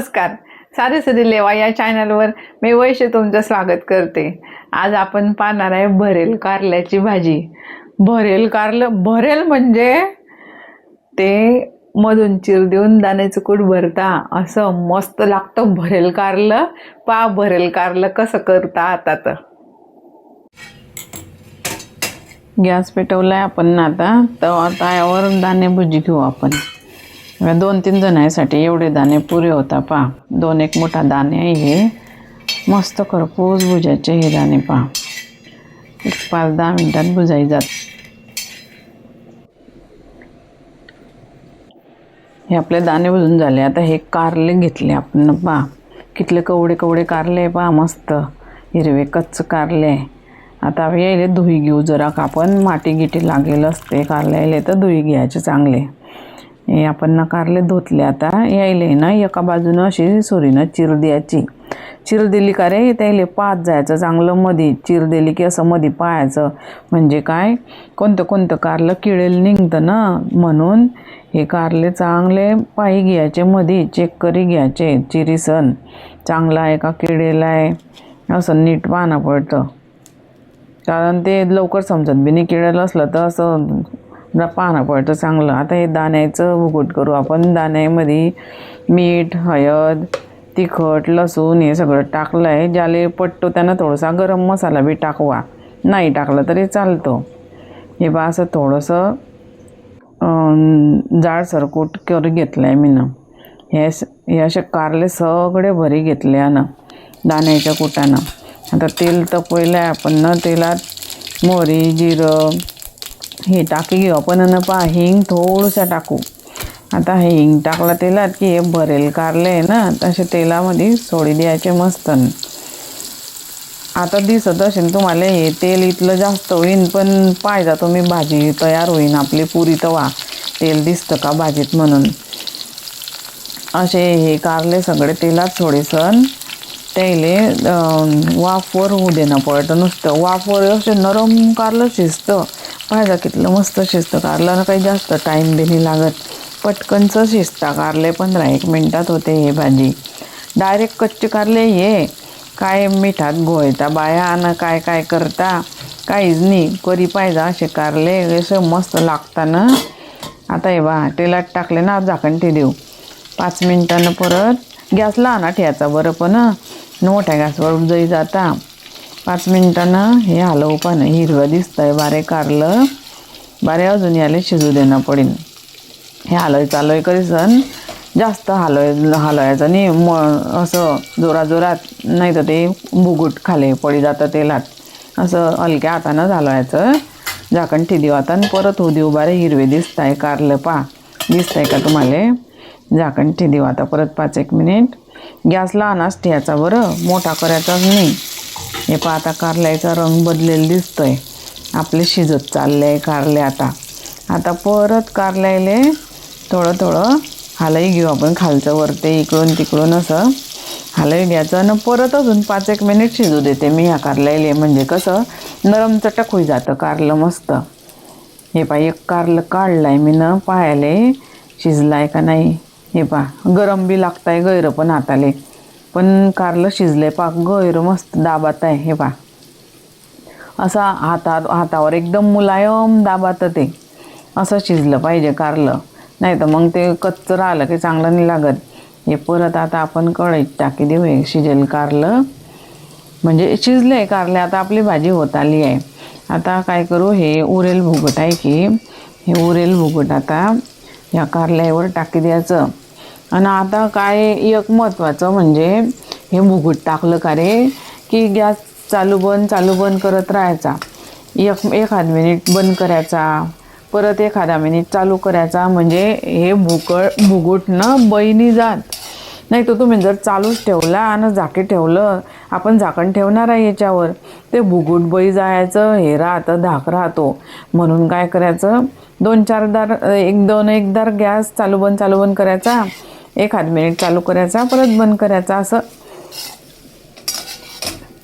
नमस्कार. सारे सरी लेवा या चॅनलवर मी वैश्य तुमचं स्वागत करते. आज आपण पाहणार आहे भरेल कारल्याची भाजी. भरेल कारलं भरेल म्हणजे ते मधून चिर देऊन दाण्याचं कूट भरता. असं मस्त लागतं भरेल कारलं. पा भरेल कारलं कसं करता आता तर. गॅस पेटवलाय आपण आता. तवा तायावर दाणे भुजी घेऊ आपण. दोन तीन जणांसाठी एवढे दाणे पुरे होता पा दोन एक मोठा दाणे आहे हे. मस्त खरपूस भुजायचे हे दाणे पा एक पाच दहा मिनटात भुजाई जात. हे आपले दाणे भुजून झाले. आता हे कारले घेतले आपण पा कितले कवडे कवडे कारले पा मस्त. हिरवे कच्च कारले. आता यायले धुई घेऊ जरा का आपण. माटी गिटी लागलेलं असते कारल्याले तर धुई घ्यायचे चांगले. हे आपण ना कारले धुतले आता. यायले ना एका बाजूनं अशी सुरीनं चिर द्यायची. चिर दिली का रे? त्याले पाच जायचं चांगलं मधी. चिर दिली की असं मधी पाहायचं. म्हणजे काय? कोणतं कोणतं कारलं किळेल निघतं ना? म्हणून हे कारले चांगले पायी घ्यायचे मधी चेक करी घ्यायचे. चिरीसन चांगला आहे का? किडेला आहे. असं नीट पाहणं पडतं. कारण ते लवकर समजत बी नाही. किडेलं असलं तर असं जरा पाहणं पडतं चांगलं. आता हे दाण्याचं भुकूट करू आपण. दाण्यामध्ये मीठ हळद तिखट लसूण हे सगळं टाकलं आहे ज्याले पटतो त्यांना थोडासा गरम मसाला बी टाकवा. नाही टाकलं तरी चालतो. हे बा असं थोडंसं जाडसर कूट करून घेतलं आहे मीनं. हे स- हे असे कारले सगळे भरी घेतले ना दाण्याच्या कुटानं. आता तेल तपवलं आहे आपण ना तेलात मोहरी जिरं हे टाकी घेऊ आपण आणि पहा हिंग थोडंसं टाकू. आता हे हिंग टाकला तेलात की हे भरेल कारले आहे ना तसे तेलामध्ये सोडी द्यायचे मस्त. आता दिसत असेल तुम्हाला हे तेल इथलं जास्त होईन पण पाहिजा तुम्ही भाजी तयार होईन आपली पुरी तवा. तेल दिसतं का भाजीत म्हणून. असे हे कारले सगळे तेलात सोडेसन. त्याले वाफवर होऊ देणं पडतं नुसतं. वाफवर असे नरम कारलं शिजतं. पाहिजा कितलं मस्त शिजतं कारलं काही जास्त टाईम बी नाही लागत. पटकनचं शिजता कारले पंधरा एक मिनटात होते हे भाजी. डायरेक्ट कच्चे कारले हे. काय मिठात घोळता बाया आणि काय काय करता. काहीच नाही करी पाहिजे असे कारले. असं मस्त लागता ना आता हे बा तेलात टाकले ना झाकण ते देऊ पाच मिनटानं परत. गॅस लहान ठेवायचा बरं पण. मोठ्या गॅसवर जई जाता. पाच मिनटानं हे आलं पण हिरवं दिसतंय बारे कारलं. बारे अजून याले शिजू देणं पडेल हे हलय चालय करीसन जास्त हलय हलवायचं नाही. म असं जोराजोरात नाही तर ते बुगुट खाले पडी जातं तेलात. असं हलक्या हातानं हलवायचं झाकण ठेवी आता आणि परत होऊ देऊ बारे. हिरवे दिसताय कारलं पा. दिसतंय का तुम्हाला? झाकण ठेवी आता परत पाच एक मिनिट. गॅस लहानच ठेवायचा बरं. मोठा करायचाच नाही. हे पहा आता कारल्याचा रंग बदलेला दिसतोय. आपले शिजत चालले आहे कारले आता. आता परत कारल्याले थोडं थोडं हालही घेऊ आपण खालचं वरते इकडून तिकडून असं. हालही घ्यायचं आणि परत अजून पाच एक मिनिट शिजू देते मी ह्या कारल्याले. म्हणजे कसं नरम चटक होई जातं कारलं मस्त. हे पहा एक कारलं काढलं आहे मी न पाहायले शिजलाय का नाही? हे पहा गरम बी लागताय गैरं पण हाताले. पण कारलं शिजले पा गैर मस्त दाबात आहे हे पा असा हातात हातावर एकदम मुलायम दाबात ते. असं शिजलं पाहिजे कारलं. नाही तर मग ते कच्चं राहिलं की चांगलं नाही लागत. हे परत आता आपण कढईत टाकी देऊ हे शिजेल कारलं. म्हणजे शिजले आहे कारले. आता आपली भाजी होत आली आहे. आता काय करू? हे उरेल भुगट आहे की. हे उरेल भुगट आता ह्या कारल्यावर टाकी द्यायचं. आणि आता काय एक महत्त्वाचं म्हणजे हे मुगूट टाकलं का रे की गॅस चालू बंद चालू बंद करत राहायचा. एक एखाद मिनिट बंद करायचा परत एखादा मिनिट चालू करायचा. म्हणजे हे भुकळ भुगुटनं बैनी जात. नाही तर तुम्ही जर चालूच ठेवला आणि झाके ठेवलं आपण झाकण ठेवणार आहे याच्यावर. ते भुगुट बळी जायचं हे राहतं धाक राहतो. म्हणून काय करायचं? दोन चार दार एक दोन एक दार गॅस चालू बंद चालू बंद करायचा. एखाद मिनिट चालू करायचा परत बंद करायचा असं.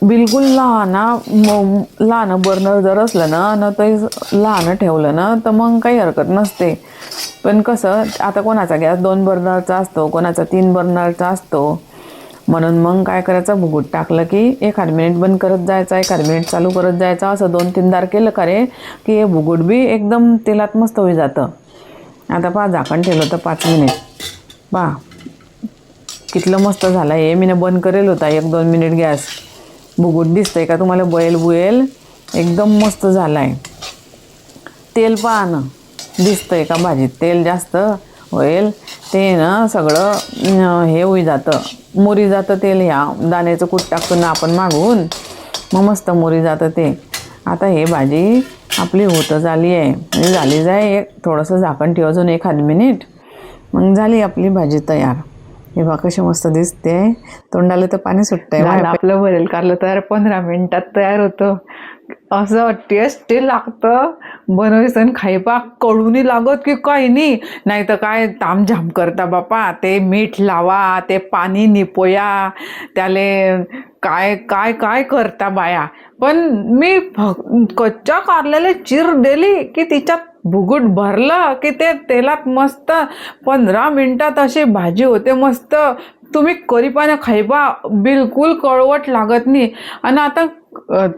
बिलकुल लहान लहान बर्नर जर असलं ना न ते लहान ठेवलं ना तर मग काही हरकत नसते. पण कसं आता कोणाचा गॅस दोन बर्नरचा असतो कोणाचा तीन बर्नरचा असतो. म्हणून मग काय करायचं भुगूट टाकलं की एखाद मिनिट बंद करत जायचा एखाद मिनिट चालू करत जायचं असं दोन तीन दार केलं का रे की हे भुगूट बी एकदम तेलात मस्त होई जातं. आता पहा झाकण ठेवलं तर पाच मिनिट पहा कितलं मस्त झालं हे मी बंद करेल होता. एक दोन मिनिट गॅस. भुगूट दिसतंय का तुम्हाला? बॉईल बुएल एकदम मस्त झाला आहे तेल पहा ना दिसतंय का भाजीत? तेल जास्त होईल. ते ना सगळं हे होई जातं. मोरी जातं तेल ह्या. दाण्याचं कूट टाकतो ना आपण मागून मग मस्त मोरी जातं ते. आता हे भाजी आपली होतं झाली आहे. म्हणजे झाली जाय. एक थोडंसं झाकण ठेव अजून एखाद मिनिट. मग झाली आपली भाजी तयार. हे बा कशी मस्त दिसते. तोंडाला तर पाणी सुटतंय आपलं भरेल कारलं तयार पंधरा मिनिटात तयार होतं. असं टेस्टी लागतं. बनवायचं आणि खायपा. कडूनी लागत की काही नाही. नाही तर काय तामझाम करता बापा. ते मीठ लावा ते पाणी निपोया. त्याले काय काय काय करता बाया. पण मी कच्च्या कारल्याला चिर दिली की तिच्यात भुगुट भरलं की ते तेलात मस्त पंधरा मिनटात अशी भाजी होते मस्त. तुम्ही करीपाने खायबा बिलकुल कळवट लागत नाही. आणि आता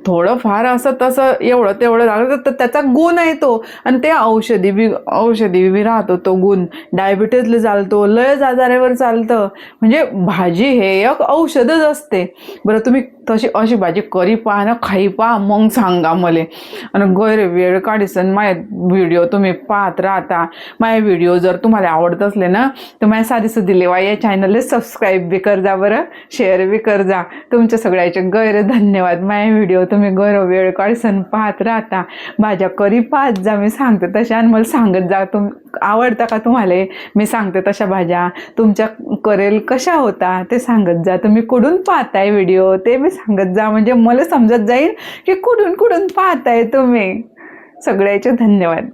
थोडं फार असं तसं एवढं तेवढं लागलं तर त्याचा गुण आहे तो. आणि ते औषधी बी औषधी बी राहतो तो गुण. डायबिटीजला चालतो लयच आजारावर चालतं. म्हणजे भाजी हे एक औषधच असते. बरं तुम्ही तशी अशी भाजी करी पहा ना खाई पहा मग सांगा मले. आणि गैर वेळ काढीसन माझे व्हिडिओ तुम्ही पाहत राहता. माझे व्हिडिओ जर तुम्हाला आवडत असले ना तर माझ्या साधी सुधी लेवा या चॅनलला सबस्क्राईब बी कर जा बरं शेअर बी कर जा तुमच्या सगळ्याचे गैर धन्यवाद. माझे व्हिडिओ तुम्ही गैर वेळ काढीसन पाहत राहता. भाज्या करी पाहत जा मी सांगते तशा आणि मला सांगत जा. तुम आवडता का तुम्हाला? मी सांगते तशा भाज्या. तुमच्या करेल कशा होता ते सांगत जा. तुम्ही कुठून पाहताय व्हिडिओ ते मी सांगत जा. म्हणजे मला समजत जाईल की कुठून कुठून पाहताय तुम्ही. सगळ्याचे धन्यवाद.